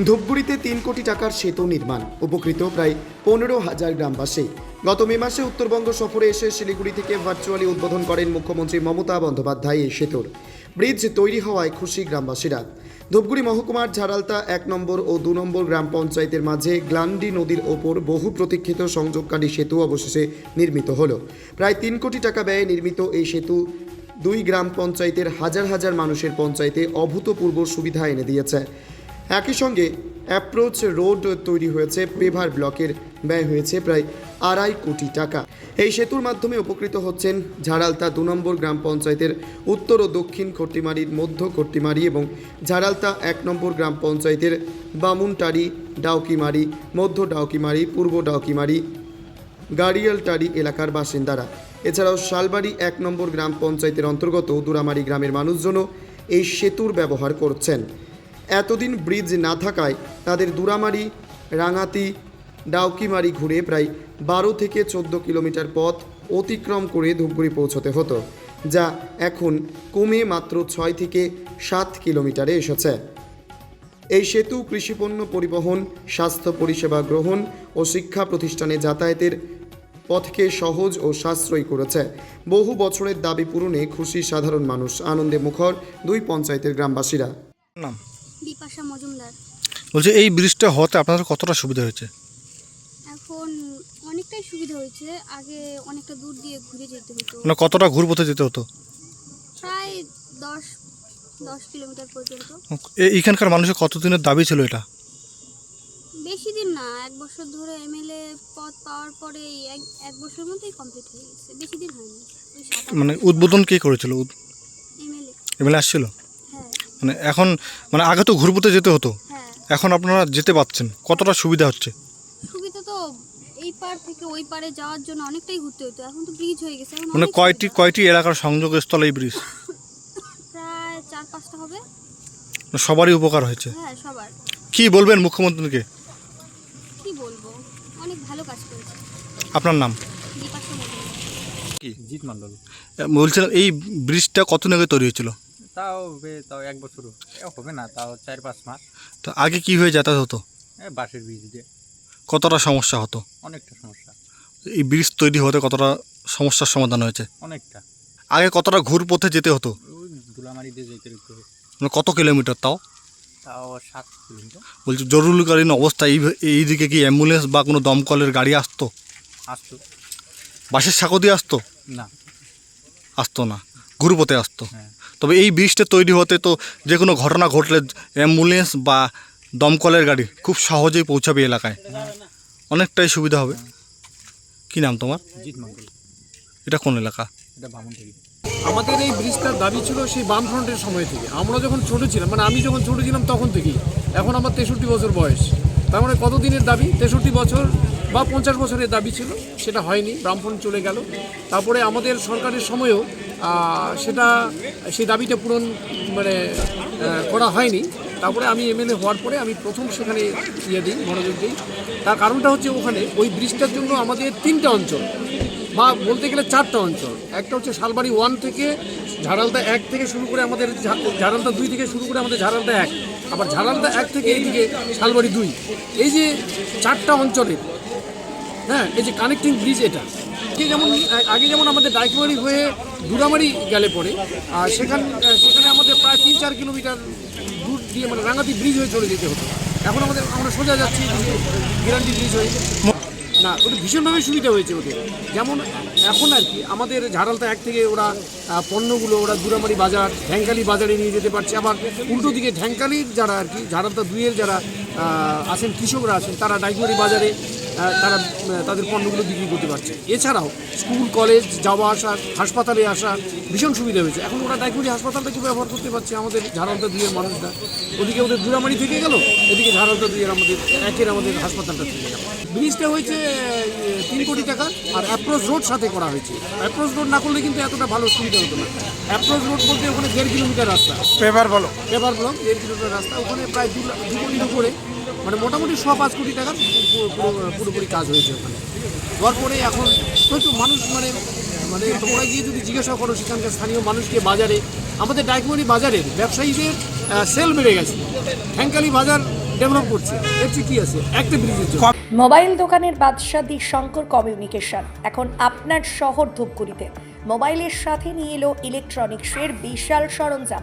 ধূপগুড়িতে তিন কোটি টাকার সেতু নির্মাণ, উপকৃত প্রায় পনেরো হাজার গ্রামবাসী। গত মে মাসে উত্তরবঙ্গ সফরে এসে শিলিগুড়ি থেকে ভার্চুয়ালি উদ্বোধন করেন মুখ্যমন্ত্রী মমতা বন্দ্যোপাধ্যায় এই সেতুর। ব্রিজ তৈরি হওয়ায় খুশি গ্রামবাসীরা। ধূপগুড়ি মহকুমার ঝাড়ালতা এক নম্বর ও দু নম্বর গ্রাম পঞ্চায়েতের মাঝে গ্লান্ডি নদীর ওপর বহু প্রতীক্ষিত সংযোগকারী সেতু অবশেষে নির্মিত হল। প্রায় তিন কোটি টাকা ব্যয়ে নির্মিত এই সেতু দুই গ্রাম পঞ্চায়েতের হাজার হাজার মানুষের পঞ্চায়েতে অভূতপূর্ব সুবিধা এনে দিয়েছে। একই সঙ্গে অ্যাপ্রোচ রোড তৈরি হয়েছে, পেভার ব্লকের ব্যয় হয়েছে প্রায় আড়াই কোটি টাকা। এই সেতুর মাধ্যমে উপকৃত হচ্ছেন ঝাড়ালতা দু নম্বর গ্রাম পঞ্চায়েতের উত্তর ও দক্ষিণ খট্টিমারির মধ্য খট্টিমারি এবং ঝাড়ালতা এক নম্বর গ্রাম পঞ্চায়েতের বামুনটারি ডাউকিমারি, মধ্য ডাউকিমারি, পূর্ব ডাউকিমারি গাড়িয়ালটারি এলাকার বাসিন্দারা। এছাড়াও শালবাড়ি এক নম্বর গ্রাম পঞ্চায়েতের অন্তর্গত দুরামারি গ্রামের মানুষজনও এই সেতুর ব্যবহার করছেন। এতদিন ব্রিজ না থাকায় তাদের দুরামারি, রাঙাতি, ডাউকিমারি ঘুরে প্রায় বারো থেকে চোদ্দ কিলোমিটার পথ অতিক্রম করে ধূপগুড়ি পৌঁছতে হতো, যা এখন কমে মাত্র ছয় থেকে সাত কিলোমিটারে এসেছে। এই সেতু কৃষিপণ্য পরিবহন, স্বাস্থ্য পরিষেবা গ্রহণ ও শিক্ষা প্রতিষ্ঠানে যাতায়াতের পথকে সহজ ও সাশ্রয়ী করেছে। বহু বছরের দাবি পূরণে খুশি সাধারণ মানুষ আনন্দে মুখর দুই পঞ্চায়েতের গ্রামবাসীরা। বিপাশা মজুমদার। বলছি এই ব্রিজটা হতে আপনাদের কতটা সুবিধা হয়েছে? এখন অনেকটাই সুবিধা হয়েছে। আগে অনেকটা দূর দিয়ে ঘুরে যেতে হতো। মানে কতটা ঘুরপথে যেতে হতো? প্রায় দশ দশ কিলোমিটার পর্যন্ত। এ- এইখানকার মানুষের কতদিনের দাবি ছিল এটা? বেশি দিন না এক বছর ধরে এমএলএ পদ পাওয়ার পরে এক এক বছরের মধ্যেই কমপ্লিট হয়ে গেছে। বেশি দিন হয়নি। ওই সাত মানে উদ্বোধন কে করেছিল? এমএলএ এমএলএ আসছিল? মানে এখন মানে আগে তো ঘুরপথে যেতে হতো। হ্যাঁ। এখন আপনারা যেতে পাচ্ছেন। কতটা সুবিধা হচ্ছে? সুবিধা তো এই পার থেকে ওই পারে যাওয়ার জন্য অনেকটাই ঘুরতে হতো এখন তো ব্রিজ হয়ে গেছে। মানে কয়টি কয়টি এলাকার সংযোগস্থল এই ব্রিজ প্রায় চার পাঁচটা হবে। সবারই উপকার হয়েছে? হ্যাঁ সবার। কি বলবেন মুখ্যমন্ত্রীকে? কি বলব? অনেক ভালো কাজ করেছে। আপনার নাম? জিৎ মণ্ডল। বলছিলাম এই ব্রিজটা কতদিন আগে তৈরি হয়েছিল? তাও বে তাও এক বছর হবে না তাও চার পাঁচ মাস। তো আগে কি হয়ে যাতায়াত হতো? বাসের বীজ দিয়ে। কতটা সমস্যা হতো? অনেকটা সমস্যা। এই ব্রিজ তৈরি হতে কতটা সমস্যার সমাধান হয়েছে? অনেকটা। আগে কতটা ঘুরপথে যেতে হতো? ওই ধুলামারি দিয়ে যেতে হতো। মানে কত কিলোমিটার তাও? তাও সাত কিলোমিটার। বলছি জরুরিকালীন অবস্থা এই এইদিকে কি অ্যাম্বুলেন্স বা কোনো দমকলের গাড়ি আসতো? আসতো। বাসের সাঁকো দিয়ে আসতো? না। আসতো না। ঘুরপথে আসতো। হ্যাঁ। তবে এই ব্রিজটা তৈরি হতে তো যে কোনো ঘটনা ঘটলে অ্যাম্বুলেন্স বা দমকলের গাড়ি খুব সহজেই পৌঁছাবে এলাকায়। অনেকটাই সুবিধা হবে। কি নাম তোমার? এটা কোন এলাকা? এটা আমাদের এই ব্রিজটার দাবি ছিল সেই বামফ্রন্টের সময় থেকে। আমরা যখন ছোট ছিলাম মানে আমি যখন ছোট ছিলাম তখন থেকেই। এখন আমার তেষট্টি বছর বয়স। তার মানে কত দিনের দাবি? তেষট্টি বছর বা পঞ্চাশ বছরের দাবি ছিল। সেটা হয়নি ব্রাহ্মণ চলে গেল। তারপরে আমাদের সরকারের সময়েও সেটা সেই দাবিটা পূরণ মানে করা হয়নি। তারপরে আমি এমএলএ হওয়ার পরে আমি প্রথম সেখানে ইয়ে দিই, মনোযোগ দিই। তার কারণটা হচ্ছে ওখানে ওই ব্রিজটার জন্য আমাদের তিনটা অঞ্চল, বা বলতে গেলে চারটা অঞ্চল। একটা হচ্ছে শালবাড়ি ওয়ান থেকে ঝাড়ালদা এক থেকে শুরু করে আমাদের ঝাড়ালদা দুই থেকে শুরু করে আমাদের ঝাড়ালদা এক, আবার ঝাড়ালদা এক থেকে এইদিকে শালবাড়ি দুই। এই যে চারটা অঞ্চলের হ্যাঁ এই যে কানেক্টিং ব্রিজ এটা। আগে যেমন আগে যেমন আমাদের ডাইকমারি হয়ে দুরামারি গেলে পরে, আর সেখান, সেখানে আমাদের প্রায় তিন চার কিলোমিটার দূর দিয়ে মানে রাঙাতি ব্রিজ হয়ে চলে যেতে হতো। এখন আমাদের, আমরা সোজা যাচ্ছি গ্যারান্টি ব্রিজ হয়ে। না, ওটা ভীষণভাবে সুবিধা হয়েছে ওদের। যেমন এখন আর কি, আমাদের ঝাড়ালতা এক থেকে ওরা পণ্যগুলো, ওরা দুরামারি বাজার, ঢ্যাঙ্কালি বাজারে নিয়ে যেতে পারছে। আবার উল্টো দিকে ঢ্যাঙ্কালির যারা আর কি, ঝাড়ালতা দুইয়ের যারা আছেন, কৃষকরা আছেন, তারা ডাইকুমারি বাজারে তারা তাদের পণ্যগুলো বিক্রি করতে পারছে। এছাড়াও স্কুল কলেজ যাওয়া আসা হাসপাতালে আসা ভীষণ সুবিধা হয়েছে। এখন ওরা ডাইকুমারি হাসপাতালটাকে ব্যবহার করতে পারছে? আমাদের ঝাড়ালতা দুইয়ের মানুষরা। ওদিকে ওদের দুরামারি থেকে গেল এদিকে ঝাড়ালতা দুইয়ের আমাদের একের আমাদের হাসপাতালটা থেকে গেল। ব্রিজটা হয়েছে তিন কোটি টাকা আর অ্যাপ্রোচ রোড সাথে করা হয়েছে। অ্যাপ্রোচ রোড না করলে কিন্তু এতটা ভালো সুবিধা হতো না। অ্যাপ্রোচ রোড বলতে ওখানে দেড় কিলোমিটার রাস্তা। পেপার বলো। পেপার ব্লক দেড় কিলোমিটার রাস্তা। ওখানে প্রায় দু কোটির উপরে মানে মোটামুটি ছ, পাঁচ কোটি টাকার পুরোপুরি কাজ হয়েছে ওখানে। হওয়ার পরে এখন প্রচুর মানুষ মানে মানে তোমরা গিয়ে যদি জিজ্ঞাসা করো সেখানকার স্থানীয় মানুষকে বাজারে, আমাদের ডাইকমনি বাজারের ব্যবসায়ীদের সেল বেড়ে গেছে। ঠ্যাঙ্কালি বাজার ডেভেলপ করছে। এর কি আছে? একটা ব্রিজের জন্য। মোবাইল দোকানের বাদশাহ দি শঙ্কর কমিউনিকেশন। এখন আপনার শহর ধূপগুড়িতে। মোবাইলের সাথে নিয়ে এলো ইলেকট্রনিক্সের বিশাল সরঞ্জাম।